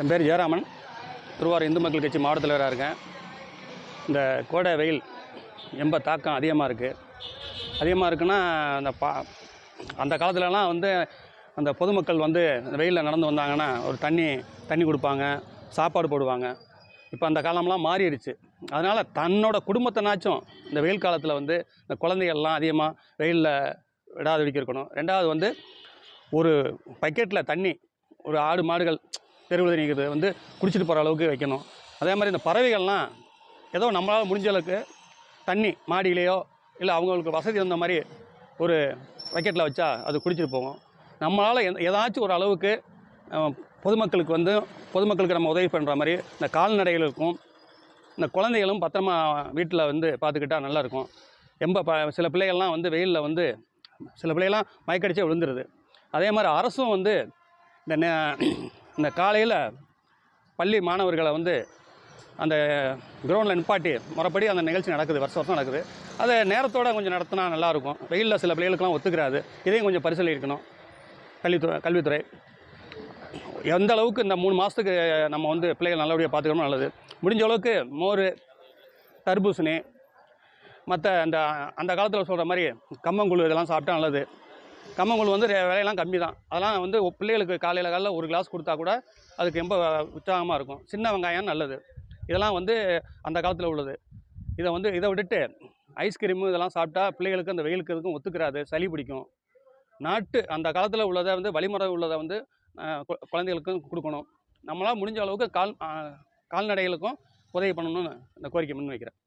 என் பேர் ஜெயராமன். திருவாரூர் இந்து மக்கள் கட்சி மாவட்ட தலைவராக இருக்கேன். இந்த கோடை வெயில் ரொம்ப தாக்கம் அதிகமாக இருக்குது அதிகமாக இருக்குன்னா அந்த பா அந்த காலத்துலலாம் வந்து அந்த பொதுமக்கள் வந்து வெயிலில் நடந்து வந்தாங்கன்னா ஒரு தண்ணி தண்ணி கொடுப்பாங்க சாப்பாடு போடுவாங்க. இப்போ அந்த காலம்லாம் மாறிடுச்சு. அதனால் தன்னோட குடும்பத்தைனாச்சும் இந்த வெயில் காலத்தில் வந்து இந்த குழந்தைகள்லாம் அதிகமாக வெயிலில் விடாது வெடிக்க இருக்கணும். ரெண்டாவது வந்து ஒரு பக்கெட்டில் தண்ணி ஒரு ஆடு மாடுகள் தெருவில் நிற்கிறது வந்து குடிச்சிட்டு போகிற அளவுக்கு வைக்கணும். அதே மாதிரி இந்த பறவைகள்லாம் ஏதோ நம்மளால் முடிஞ்ச அளவுக்கு தண்ணி மாடியிலையோ இல்லை அவங்களுக்கு வசதி இருந்த மாதிரி ஒரு பக்கெட்டில் வச்சா அது குடிச்சிட்டு போகும். நம்மளால் ஏதாச்சும் ஒரு அளவுக்கு பொதுமக்களுக்கு வந்து பொதுமக்களுக்கு நம்ம உதவி பண்ணுற மாதிரி இந்த கால்நடைகளுக்கும் இந்த குழந்தைகளும் பத்திரமா வீட்டில் வந்து பார்த்துக்கிட்டா நல்லா இருக்கும். எம்ப ப சில பிள்ளைகள்லாம் வந்து வெயிலில் வந்து சில பிள்ளைகள்லாம் மயக்கடிச்சே விழுந்துருது. அதே மாதிரி அரசும் வந்து இந்த இந்த காலையில் பள்ளி மாணவர்களை வந்து அந்த கிரவுண்டில் நிப்பாட்டி முறைப்படி அந்த நிகழ்ச்சி நடக்குது வருஷம் வருஷம் நடக்குது. அதை நேரத்தோட கொஞ்சம் நடத்தினா நல்லாயிருக்கும் வெயிலில் சில பிள்ளைகளுக்கெல்லாம் ஒத்துக்கிறாது. இதையும் கொஞ்சம் பரிசீலிக்கணும். கல்வித்துறை கல்வித்துறை. எந்த அளவுக்கு இந்த மூணு மாதத்துக்கு நம்ம வந்து பிள்ளைகள் நல்லபடியாக பார்த்துக்கணும் நல்லது. முடிஞ்ச அளவுக்கு மோர் தர்பூசணி மற்ற அந்த அந்த காலத்தில் சொல்கிற மாதிரி கம்மங்குழு இதெல்லாம் சாப்பிட்டா நல்லது. கம்மங்கூழ் வந்து விலையெல்லாம் கம்மி தான் அதெல்லாம் வந்து பிள்ளைகளுக்கு காலையில் காலைல ஒரு கிளாஸ் கொடுத்தா கூட அதுக்கு ரொம்ப உற்சாகமாக இருக்கும். சின்ன வெங்காயம் நல்லது. இதெல்லாம் வந்து அந்த காலத்தில் உள்ளது. இதை வந்து இதை விட்டுட்டு ஐஸ்கிரீமு இதெல்லாம் சாப்பிட்டா பிள்ளைகளுக்கு அந்த வெயிலுக்கு இதுக்கும் ஒத்துக்கிறாது. சளி பிடிக்கும். நாட்டு அந்த காலத்தில் உள்ளதை வந்து வழிமுறை உள்ளதை வந்து கு- குழந்தைகளுக்கும் கொடுக்கணும். நம்மளால் முடிஞ்ச அளவுக்கு கால் கால்நடைகளுக்கும் உதவி பண்ணணும்னு இந்த கோரிக்கை முன் வைக்கிறேன்